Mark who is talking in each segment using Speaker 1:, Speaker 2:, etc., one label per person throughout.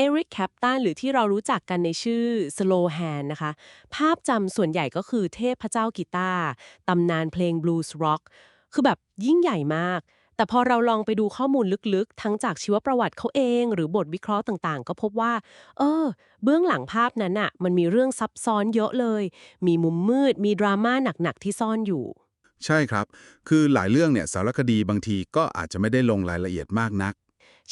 Speaker 1: เอริกแคปตันหรือที่เรารู้จักกันในชื่อ Slow Hand นะคะ ภาพจำส่วนใหญ่ก็คือเทพเจ้ากีตาร์ตำนานเพลงบลูส์ร็อกคือแบบยิ่งใหญ่มาก แต่พอเราลองไปดูข้อมูลลึกๆ ทั้งจากชีวประวัติเขาเอง หรือบทวิเคราะห์ต่างๆ ก็พบว่า เออ เบื้องหลังภาพนั้นน่ะมันมีเรื่องซับซ้อนเยอะเลย มีมุมมืด มีดราม่าหนักๆที่ซ่อนอยู่
Speaker 2: ใช่ครับ คือหลายเรื่องเนี่ยสารคดีบางทีก็อาจจะไม่ได้ลงรายละเอียดมากนัก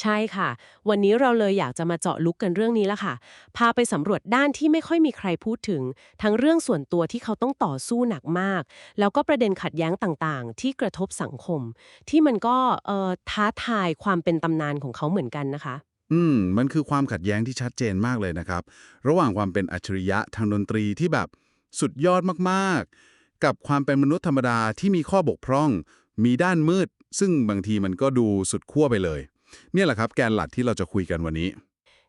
Speaker 1: ใช่ค่ะ วันนี้เราเลยอยากจะมาเจาะลึกกันเรื่องนี้ละค่ะ พาไปสำรวจด้านที่ไม่ค่อยมีใครพูดถึง ทั้งเรื่องส่วนตัวที่เขาต้องต่อสู้หนักมาก แล้วก็ประเด็นขัดแย้งต่างๆ ที่กระทบสังคม ที่มันก็เอ่อท้าทายความเป็นตำนานของเขาเหมือนกันนะคะ
Speaker 2: อืม มันคือความขัดแย้งที่ชัดเจนมากเลยนะครับ ระหว่างความเป็นอัจฉริยะทางดนตรีที่แบบสุดยอดมากๆ กับความเป็นมนุษย์ธรรมดาที่มีข้อบกพร่อง มีด้านมืด ซึ่งบางทีมันก็ดูสุดขั้วไปเลย เนี่ยแหละครับแกนหลักที่เราจะคุยกันวันนี้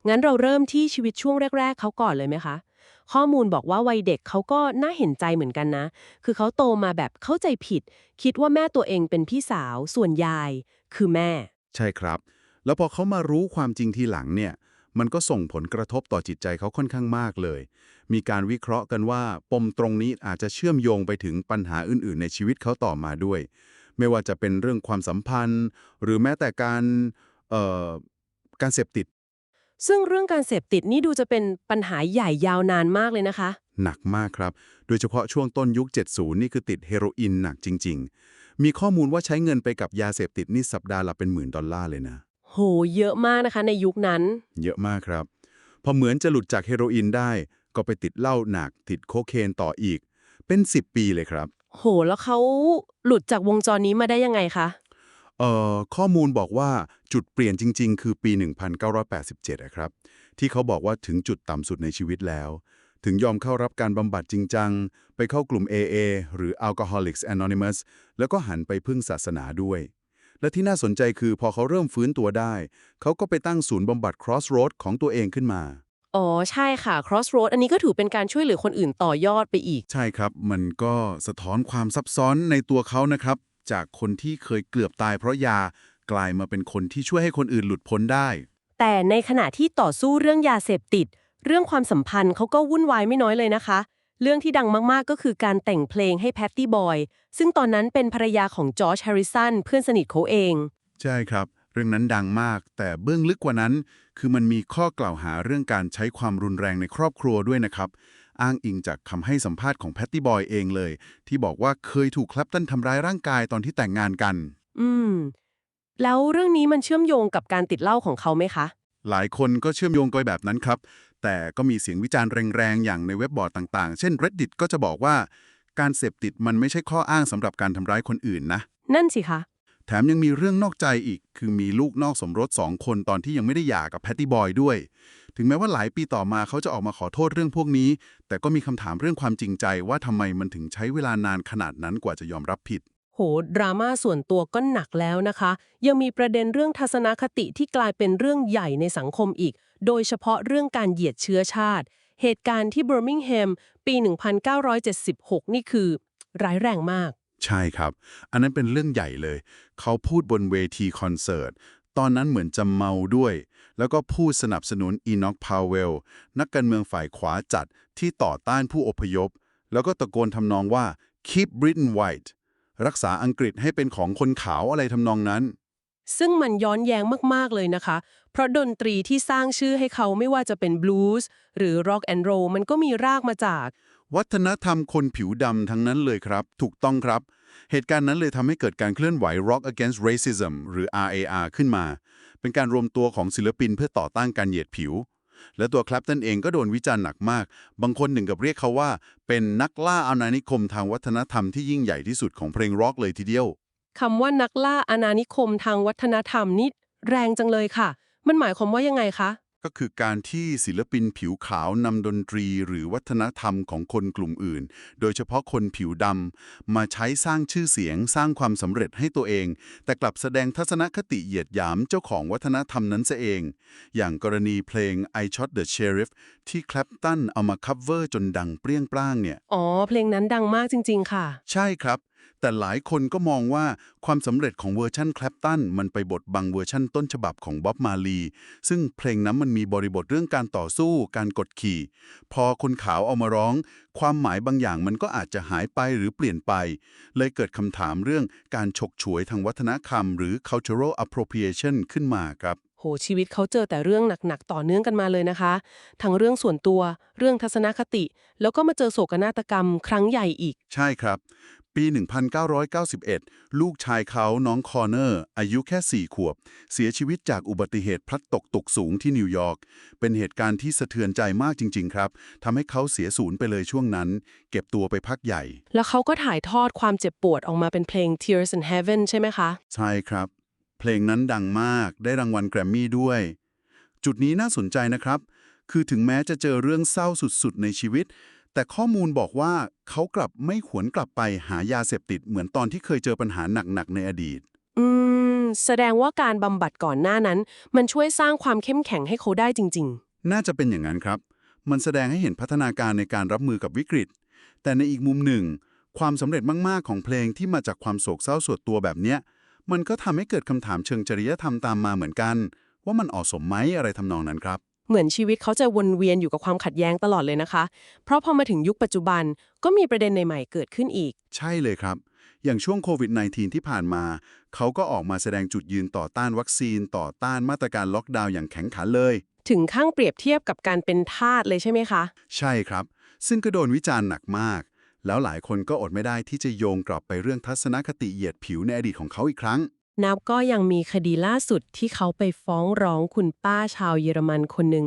Speaker 1: งั้นเราเริ่มที่ชีวิตช่วงแรก ๆ เขาก่อนเลยไหมคะ ข้อมูลบอกว่าวัยเด็กเขาก็น่าเห็นใจเหมือนกันนะ คือเขาโตมาแบบเข้าใจผิด คิดว่าแม่ตัวเองเป็นพี่สาว ส่วนยาย คือแม่
Speaker 2: ใช่ครับ แล้วพอเขามารู้ความจริงทีหลังเนี่ย มันก็ส่งผลกระทบต่อจิตใจเขาค่อนข้างมากเลย มีการวิเคราะห์กันว่า ปมตรงนี้อาจจะเชื่อมโยงไปถึงปัญหาอื่น ๆ ในชีวิตเขาต่อมาด้วย ไม่ว่าจะเป็นเรื่องความสัมพันธ์ หรือแม้แต่การเอ่อ การเสพติด
Speaker 1: ซึ่งเรื่องการเสพติดนี่ดูจะเป็นปัญหาใหญ่ยาวนานมากเลยนะคะ
Speaker 2: หนักมากครับ โดยเฉพาะช่วงต้นยุค 70 นี่คือติดเฮโรอีนหนักจริง ๆ มีข้อมูลว่าใช้เงินไปกับยาเสพติดนี่สัปดาห์ละเป็นหมื่นดอลลาร์เลยนะ
Speaker 1: โห เยอะมากนะคะในยุคนั้น
Speaker 2: เยอะมากครับ พอเหมือนจะหลุดจากเฮโรอีนได้ ก็ไปติดเหล้าหนัก ติดโคเคนต่ออีก เป็น 10 ปีเลยครับ
Speaker 1: โห แล้วเขาหลุดจากวงจรนี้มาได้ยังไงคะ
Speaker 2: เอ่อข้อมูลบอกว่าจุดเปลี่ยนจริง ๆ คือปี 1987อะครับ ที่เขาบอกว่าถึงจุดต่ำสุดในชีวิตแล้ว ถึงยอมเข้ารับการบำบัดจริงจัง ไปเข้ากลุ่ม AA หรือ Alcoholics Anonymous แล้วก็หันไปพึ่งศาสนาด้วย และที่น่าสนใจคือพอเขาเริ่มฟื้นตัวได้ เขาก็ไปตั้งศูนย์บำบัด Crossroad ของตัวเองขึ้นมา
Speaker 1: อ๋อ ใช่ค่ะ Crossroad อันนี้ก็ถือเป็นการช่วยเหลือคนอื่นต่อยอดไปอีก
Speaker 2: ใช่ครับ มันก็สะท้อนความซับซ้อนในตัวเขานะครับ จากคนที่เคยเกือบตายเพราะยากลายมาเป็นคนที่ช่วยให้คนอื่นหลุดพ้นได้
Speaker 1: แต่ในขณะที่ต่อสู้เรื่องยาเสพติด เรื่องความสัมพันธ์เขาก็วุ่นวายไม่น้อยเลยนะคะ เรื่องที่ดังมากๆก็คือการแต่งเพลงให้แพตตี้บอยซึ่งตอนนั้นเป็นภรรยาของจอร์จแฮริสันเพื่อนสนิทเขาเอง
Speaker 2: ใช่ครับ เรื่องนั้นดังมาก แต่เบื้องลึกกว่านั้น คือมันมีข้อกล่าวหาเรื่องการใช้ความรุนแรงในครอบครัวด้วยนะครับ อ้างอิงจากคำให้สัมภาษณ์ของแพตตี้บอยเองเลย ที่บอกว่าเคยถูกแคลปตันทำร้ายร่างกายตอนที่แต่งงานกัน
Speaker 1: อืม แล้วเรื่องนี้มันเชื่อมโยงกับการติดเหล้าของเขาไหมคะ
Speaker 2: หลายคนก็เชื่อมโยงไปแบบนั้นครับ แต่ก็มีเสียงวิจารณ์แรงๆ อย่างในเว็บบอร์ดต่างๆ เช่น reddit ก็จะบอกว่า การเสพติดมันไม่ใช่ข้ออ้างสำหรับการทำร้ายคนอื่นนะ
Speaker 1: นั่นสิคะ
Speaker 2: แถมยังมีเรื่องนอกใจอีก คือมีลูกนอกสมรสสองคนตอนที่ยังไม่ได้หย่ากับแพตตี้บอยด้วย ถึงแม้ว่าหลายปีต่อมาเขาจะออกมาขอโทษเรื่องพวกนี้ แต่ก็มีคำถามเรื่องความจริงใจว่าทำไมมันถึงใช้เวลานานขนาดนั้นกว่าจะยอมรับผิด
Speaker 1: โหดราม่าส่วนตัวก็หนักแล้วนะคะ ยังมีประเด็นเรื่องทัศนคติที่กลายเป็นเรื่องใหญ่ในสังคมอีก โดยเฉพาะเรื่องการเหยียดเชื้อชาติ เหตุการณ์ที่เบอร์มิงแฮมปี 1976 นี่คือ ร้ายแรงมาก
Speaker 2: ใช่ครับ อันนั้นเป็นเรื่องใหญ่เลย เขาพูดบนเวทีคอนเสิร์ต ตอนนั้นเหมือนจะเมาด้วย แล้วก็พูดสนับสนุนอีน็อกพาวเวล นักการเมืองฝ่ายขวาจัดที่ต่อต้านผู้อพยพ แล้วก็ตะโกนทำนองว่า keep Britain white รักษาอังกฤษให้เป็นของคนขาวอะไรทำนองนั้น
Speaker 1: ซึ่งมันย้อนแย้งมาก ๆ เลยนะคะ เพราะดนตรีที่สร้างชื่อให้เขาไม่ว่าจะเป็นบลูส์หรือร็อกแอนด์โรมันก็มีรากมาจาก
Speaker 2: วัฒนธรรมคนผิวดำทั้งนั้นเลยครับ ถูกต้องครับ เหตุการณ์นั้นเลยทำให้เกิดการเคลื่อนไหว Rock Against Racism หรือ RAR ขึ้นมา เป็นการรวมตัวของศิลปินเพื่อต่อต้านการเหยียดผิว และตัวคลัปตันเองก็โดนวิจารณ์หนักมาก บางคนหนึ่งกับเรียกเขาว่า เป็นนักล่าอาณานิคมทางวัฒนธรรมที่ยิ่งใหญ่ที่สุดของเพลงร็อกเลยทีเดียว
Speaker 1: คำว่านักล่าอาณานิคมทางวัฒนธรรมนี่แรงจังเลยค่ะ มันหมายความว่ายังไงคะ
Speaker 2: ก็คือการที่ศิลปินผิวขาวนำดนตรีหรือวัฒนธรรมของคนกลุ่มอื่น โดยเฉพาะคนผิวดำมาใช้สร้างชื่อเสียงสร้างความสำเร็จให้ตัวเอง แต่กลับแสดงทัศนคติเหยียดหยามเจ้าของวัฒนธรรมนั้นซะเอง อย่างกรณีเพลง I Shot the Sheriff ที่แคลปตันเอามาคัฟเวอร์จนดังเปรี้ยงปร้างเนี่ย
Speaker 1: อ๋อ เพลงนั้นดังมากจริง ๆ ค่ะ
Speaker 2: ใช่ครับ แต่หลายคนก็มองว่าความสำเร็จของเวอร์ชันแคลปตันมันไปบดบังเวอร์ชันต้นฉบับของบ๊อบมาลี ซึ่งเพลงนั้นมันมีบริบทเรื่องการต่อสู้การกดขี่ พอคนขาวเอามาร้อง ความหมายบางอย่างมันก็อาจจะหายไปหรือเปลี่ยนไป เลยเกิดคำถามเรื่องการฉกฉวยทางวัฒนธรรม หรือ cultural appropriation ขึ้นมาครับ
Speaker 1: โหชีวิตเขาเจอแต่เรื่องหนักๆ ต่อเนื่องกันมาเลยนะคะ ทั้งเรื่องส่วนตัว เรื่องทัศนคติ แล้วก็มาเจอโศกนาฏกรรมครั้งใหญ่อีก
Speaker 2: ใช่ครับ ปี 1991 ลูกชายเขาน้องคอร์เนอร์ อายุแค่ 4 ขวบ เสียชีวิตจากอุบัติเหตุพลัดตกตึกสูงที่นิวยอร์ก เป็นเหตุการณ์ที่สะเทือนใจมากจริง ๆ ครับทำให้เขาเสียศูนย์ไปเลยช่วงนั้น เก็บตัวไปพักใหญ่
Speaker 1: แล้วเขาก็ถ่ายทอดความเจ็บปวดออกมาเป็นเพลง Tears in Heaven ใช่ไหมคะ
Speaker 2: ใช่ครับ เพลงนั้นดังมากได้รางวัลแกรมมี่ด้วย จุดนี้น่าสนใจนะครับ คือถึงแม้จะเจอเรื่องเศร้าสุดๆในชีวิต แต่ข้อมูลบอกว่าเขากลับไม่หวนกลับไปหายาเสพติดเหมือนตอนที่เคยเจอปัญหาหนักๆในอดีต
Speaker 1: อืม แสดงว่าการบำบัดก่อนหน้านั้น มันช่วยสร้างความเข้มแข็งให้เขาได้จริง
Speaker 2: น่าจะเป็นอย่างนั้นครับ มันแสดงให้เห็นพัฒนาการในการรับมือกับวิกฤต แต่ในอีกมุมหนึ่ง ความสำเร็จมากๆของเพลงที่มาจากความโศกเศร้าส่วนตัวแบบเนี้ย มันก็ทำให้เกิดคำถามเชิงจริยธรรมตามมาเหมือนกัน ว่ามันเหมาะสมไหมอะไรทำนองนั้นครับ
Speaker 1: ๆ เหมือนชีวิตเขาจะวนเวียนอยู่กับความขัดแย้งตลอดเลยนะคะ เพราะพอมาถึงยุคปัจจุบันก็มีประเด็นใหม่ๆเกิดขึ้นอีก
Speaker 2: ใช่เลยครับ อย่างช่วงโควิด -19 ที่ผ่านมา เขาก็ออกมาแสดงจุดยืนต่อต้านวัคซีน ต่อต้านมาตรการล็อกดาวน์อย่างแข็งขันเลย
Speaker 1: ถึงข้างเปรียบเทียบกับการเป็นทาสเลยใช่ไหมคะ
Speaker 2: ใช่ครับ ซึ่งก็โดนวิจารณ์หนักมาก แล้วหลายคนก็อดไม่ได้ที่จะโยงกลับไปเรื่องทัศนคติเหยียดผิวในอดีตของเขาอีกครั้ง
Speaker 1: นับก็ยังมีคดีล่าสุดที่เขาไปฟ้องร้องคุณป้าชาวเยอรมันคนหนึ่ง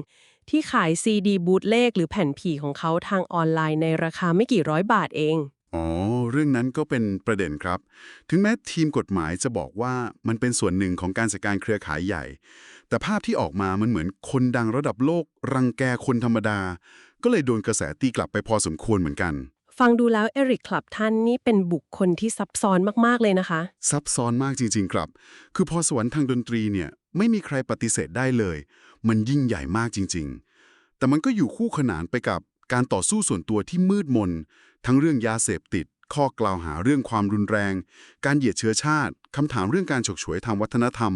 Speaker 1: ที่ขายซีดีบูตเลขหรือแผ่นผีของเขาทางออนไลน์ในราคาไม่กี่ร้อยบาทเอง
Speaker 2: อ๋อ เรื่องนั้นก็เป็นประเด็นครับ ถึงแม้ทีมกฎหมายจะบอกว่ามันเป็นส่วนหนึ่งของการจัดการเครือข่ายใหญ่ แต่ภาพที่ออกมามันเหมือนคนดังระดับโลก รังแกคนธรรมดา ก็เลยโดนกระแสตีกลับไปพอสมควรเหมือนกัน
Speaker 1: ฟังดูแล้วเอริกคลับท่านนี่เป็นบุคคลที่ซับซ้อนมาก ๆ เลยนะคะ
Speaker 2: ซับซ้อนมากจริง ๆ ครับ คือพอสวรรค์ทางดนตรีเนี่ยไม่มีใครปฏิเสธได้เลย มันยิ่งใหญ่มากจริง ๆ แต่มันก็อยู่คู่ขนานไปกับการต่อสู้ส่วนตัวที่มืดมน ทั้งเรื่องยาเสพติด ข้อกล่าวหาเรื่องความรุนแรง การเหยียดเชื้อชาติคำถามเรื่องการฉกฉวยทางวัฒนธรรม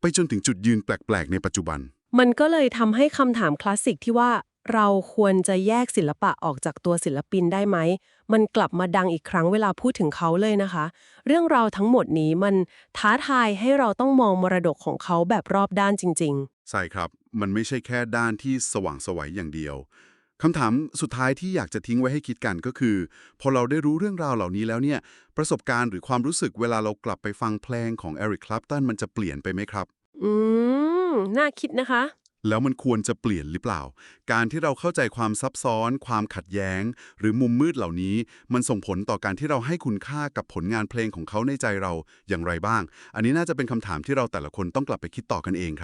Speaker 2: ไปจนถึงจุดยืนแปลก ๆ ในปัจจุบัน
Speaker 1: มันก็เลยทำให้คำถามคลาสสิกที่ว่า เราควรจะแยกศิลปะออกจากตัวศิลปินได้ไหม มันกลับมาดังอีกครั้งเวลาพูดถึงเขาเลยนะคะ เรื่องราวทั้งหมดนี้มันท้าทายให้เราต้องมองมรดกของเขาแบบรอบด้านจริง
Speaker 2: ใช่ครับ มันไม่ใช่แค่ด้านที่สว่างไสวัยอย่างเดียวคำถามสุดท้ายที่อยากจะทิ้งไว้ให้คิดกันก็คือ พอเราได้รู้เรื่องราวเหล่านี้แล้วเนี่ย ประสบการณ์หรือความรู้สึกเวลาเรากลับไปฟังเพลงของ Eric Clapton มันจะเปลี่ยนไปไหมครับ
Speaker 1: ๆอืม น่าคิดนะคะ
Speaker 2: แล้วมันควรจะเปลี่ยนหรือเปล่า การที่เราเข้าใจความซับซ้อน ความขัดแย้ง หรือมุมมืดเหล่านี้ มันส่งผลต่อการที่เราให้คุณค่ากับผลงานเพลงของเขาในใจเราอย่างไรบ้าง อันนี้น่าจะเป็นคำถามที่เราแต่ละคนต้องกลับไปคิดต่อกันเองครับ